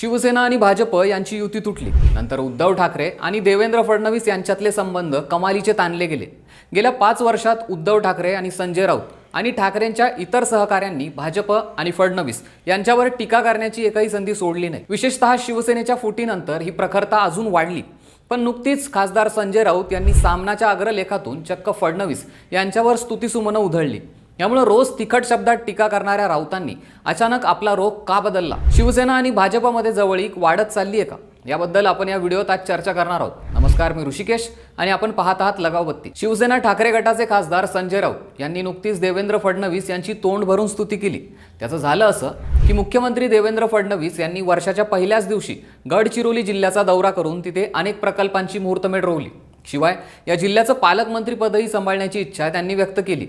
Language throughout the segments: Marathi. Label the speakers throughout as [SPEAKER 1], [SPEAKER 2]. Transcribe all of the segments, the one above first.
[SPEAKER 1] शिवसेना आणि भाजप यांची युती तुटली. नंतर उद्धव ठाकरे आणि देवेंद्र फडणवीस यांच्यातले संबंध कमालीचे ताणले गेले. गेल्या पाच वर्षात उद्धव ठाकरे आणि संजय राऊत आणि ठाकरेंच्या इतर सहकाऱ्यांनी भाजप आणि फडणवीस यांच्यावर टीका करण्याची एकही संधी सोडली नाही. विशेषतः शिवसेनेच्या फुटीनंतर ही प्रखरता अजून वाढली. पण नुकतीच खासदार संजय राऊत यांनी सामनाच्या अग्रलेखातून चक्क फडणवीस यांच्यावर स्तुतीसुमनं उधळली. यामुळे रोज तिखट शब्दात टीका करणाऱ्या राऊतांनी अचानक आपला रोग का बदलला? शिवसेना आणि भाजपमध्ये जवळीक वाढत चालली आहे का? याबद्दल आपण या व्हिडिओत आज चर्चा करणार आहोत. नमस्कार मी ऋषिकेश आणि आपण पाहत आहात लगावबत्ती. शिवसेना ठाकरे गटाचे खासदार संजय राऊत यांनी नुकतीच देवेंद्र फडणवीस यांची तोंड भरून स्तुती केली. त्याचं झालं असं की मुख्यमंत्री देवेंद्र फडणवीस यांनी वर्षाच्या पहिल्याच दिवशी गडचिरोली जिल्ह्याचा दौरा करून तिथे अनेक प्रकल्पांची मुहूर्तमेढ रोवली. शिवाय या जिल्ह्याचं पालकमंत्रीपदही सांभाळण्याची इच्छा त्यांनी व्यक्त केली.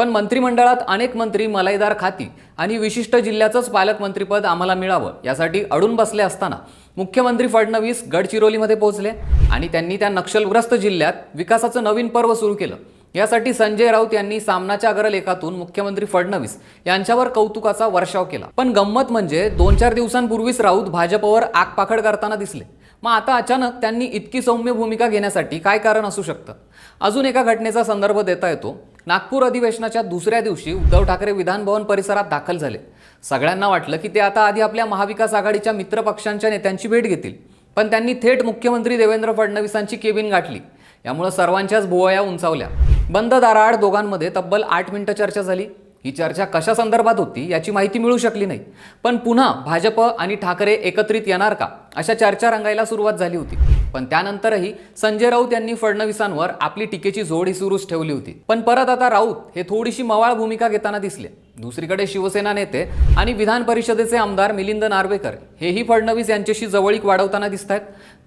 [SPEAKER 1] पण मंत्रिमंडळात अनेक मंत्री मलाईदार खाती आणि विशिष्ट जिल्ह्याचंच पालकमंत्रीपद आम्हाला मिळावं यासाठी अडून बसले असताना मुख्यमंत्री फडणवीस गडचिरोलीमध्ये पोहोचले आणि त्यांनी त्या नक्षलग्रस्त जिल्ह्यात विकासाचं नवीन पर्व सुरू केलं. यासाठी संजय राऊत यांनी सामनाच्या अग्रलेखातून मुख्यमंत्री फडणवीस यांच्यावर कौतुकाचा वर्षाव केला. पण गंमत म्हणजे दोन चार दिवसांपूर्वीच राऊत भाजपवर आगपाखड करताना दिसले. मग आता अचानक त्यांनी इतकी सौम्य भूमिका घेण्यासाठी काय कारण असू शकतं? अजून एका घटनेचा संदर्भ देता येतो. नागपूर अधिवेशनाच्या दुसऱ्या दिवशी उद्धव ठाकरे विधानभवन परिसरात दाखल झाले. सगळ्यांना वाटलं की ते आता आधी आपल्या महाविकास आघाडीच्या मित्रपक्षांच्या नेत्यांची भेट घेतील. पण त्यांनी थेट मुख्यमंत्री देवेंद्र फडणवीसांची केबिन गाठली. यामुळे सर्वांच्याच भुवया उंचावल्या. बंद दाराआड दोघांमध्ये तब्बल आठ मिनिटं चर्चा झाली. ही चर्चा कशा संदर्भात होती याची माहिती मिळू शकली नाही. पण पुन्हा भाजप आणि ठाकरे एकत्रित येणार का? अशा चर्चा रंगायला सुरुवात झाली होती. पण त्यानंतरही संजय राऊत यांनी फडणवीसांवर आपली टीकेची जोड ही सुरूच ठेवली होती. पण परत आता राऊत हे थोडीशी मवाळ भूमिका घेताना दिसले. दुसरीकडे शिवसेना नेते आणि विधान परिषदेचे आमदार मिलिंद नार्वेकर हेही फडणवीस यांच्याशी जवळीक वाढवताना दिसत आहेत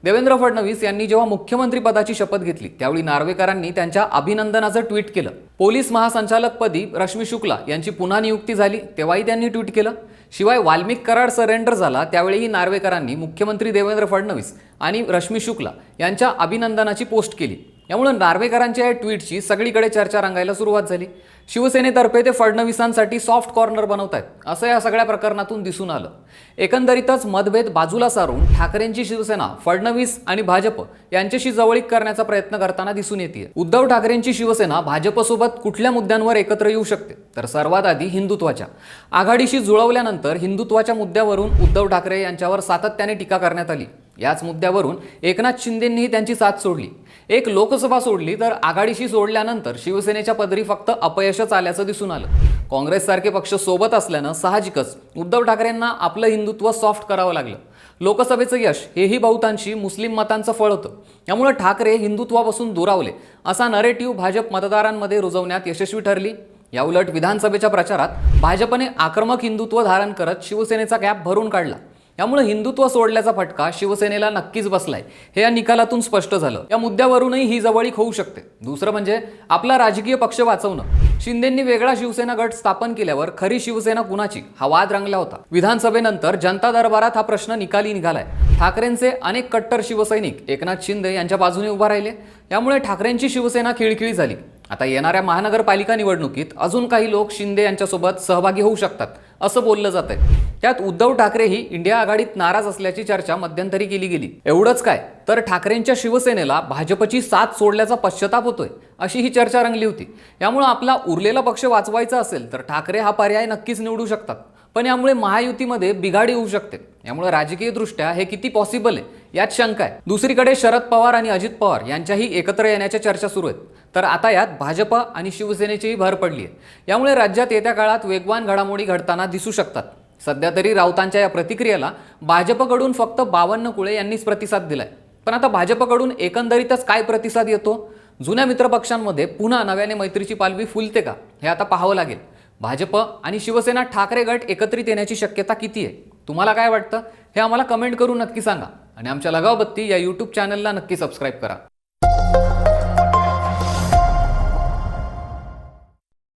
[SPEAKER 1] देवेंद्र फडणवीस यांनी जेव्हा मुख्यमंत्रीपदाची शपथ घेतली त्यावेळी नार्वेकरांनी त्यांच्या अभिनंदनाचं ट्विट केलं. पोलीस महासंचालकपदी रश्मी शुक्ला यांची पुन्हा नियुक्ती झाली तेव्हाही त्यांनी ट्विट केलं. शिवाय वाल्मिक कराड सरेंडर झाला त्यावेळीही नार्वेकरांनी मुख्यमंत्री देवेंद्र फडणवीस आणि रश्मी शुक्ला यांच्या अभिनंदनाची पोस्ट केली. यामुळे नार्वेकरांच्या या ट्विटची सगळीकडे चर्चा रंगायला सुरुवात झाली. शिवसेनेतर्फे ते फडणवीसांसाठी सॉफ्ट कॉर्नर बनवत आहेत असं या सगळ्या प्रकरणातून दिसून आलं. एकंदरीतच मतभेद बाजूला सारून ठाकरेंची शिवसेना फडणवीस आणि भाजप यांच्याशी जवळीक करण्याचा प्रयत्न करताना दिसून येते उद्धव ठाकरेंची शिवसेना भाजपसोबत कुठल्या मुद्द्यांवर एकत्र येऊ शकते? तर सर्वात आधी हिंदुत्वाच्या. आघाडीशी जुळवल्यानंतर हिंदुत्वाच्या मुद्द्यावरून उद्धव ठाकरे यांच्यावर सातत्याने टीका करण्यात आली. याच मुद्द्यावरून एकनाथ शिंदेंनीही त्यांची साथ सोडली. एक लोकसभा सोडली तर आघाडीशी सोडल्यानंतर शिवसेनेच्या पदरी फक्त अपयशच आल्याचं दिसून आलं. काँग्रेससारखे पक्ष सोबत असल्यानं साहजिकच उद्धव ठाकरेंना आपलं हिंदुत्व सॉफ्ट करावं लागलं. लोकसभेचं यश हेही बहुतांशी मुस्लिम मतांचं फळ होतं. यामुळे ठाकरे हिंदुत्वापासून दुरावले असा नरेटिव्ह भाजप मतदारांमध्ये रुजवण्यात यशस्वी ठरली. याउलट विधानसभेच्या प्रचारात भाजपने आक्रमक हिंदुत्व धारण करत शिवसेनेचा गॅप भरून काढला. यामुळे हिंदुत्व सोडल्याचा फटका शिवसेनेला नक्कीच बसलाय. हे या निकालातून स्पष्ट झालं. या मुद्द्यावरूनही ही जवळीक होऊ शकते. दुसरं म्हणजे आपला राजकीय पक्ष वाचवणं. शिंदेंनी वेगळा शिवसेना गट स्थापन केल्यावर खरी शिवसेना कुणाची? हा वाद रंगला होता. विधानसभेनंतर जनता दरबारात हा प्रश्न निकाली निघालाय. ठाकरेंचे अनेक कट्टर शिवसैनिक एकनाथ शिंदे यांच्या बाजूने उभा राहिले. यामुळे ठाकरेंची शिवसेना खिळखिळी झाली. आता येणाऱ्या महानगरपालिका निवडणुकीत अजून काही लोक शिंदे यांच्यासोबत सहभागी होऊ शकतात. असं बोललं जात आहे. त्यात उद्धव ठाकरेही इंडिया आघाडीत नाराज असल्याची चर्चा मध्यंतरी केली गेली. एवढंच काय? तर ठाकरेंच्या शिवसेनेला भाजपची साथ सोडल्याचा पश्चाताप होतोय अशी ही चर्चा रंगली होती. यामुळे आपला उरलेला पक्ष वाचवायचा असेल तर ठाकरे हा पर्याय नक्कीच निवडू शकतात. पण यामुळे महायुतीमध्ये बिघाडी होऊ शकते. यामुळे राजकीयदृष्ट्या हे किती पॉसिबल आहे? यात शंका आहे. दुसरीकडे शरद पवार आणि अजित पवार यांच्याही एकत्र येण्याच्या चर्चा सुरू आहेत. तर आता यात भाजप आणि शिवसेनेचीही भर पडली आहे. यामुळे राज्यात येत्या काळात वेगवान घडामोडी घडताना दिसू शकतात. सध्या तरी राऊतांच्या या प्रतिक्रियेला भाजपकडून फक्त बावन्न कुळे यांनीच प्रतिसाद दिलाय. पण आता भाजपकडून एकंदरीतच काय प्रतिसाद येतो? जुन्या मित्रपक्षांमध्ये पुन्हा नव्याने मैत्रीची पालवी फुलते का? हे आता पाहावं लागेल. भाजप आणि शिवसेना ठाकरे गट एकत्रित येण्याची शक्यता किती आहे? तुम्हाला काय वाटतं? हे आम्हाला कमेंट करून नक्की सांगा. आणि आमच्या लगावबत्ती या यूट्यूब चॅनलला नक्की सबस्क्राईब करा.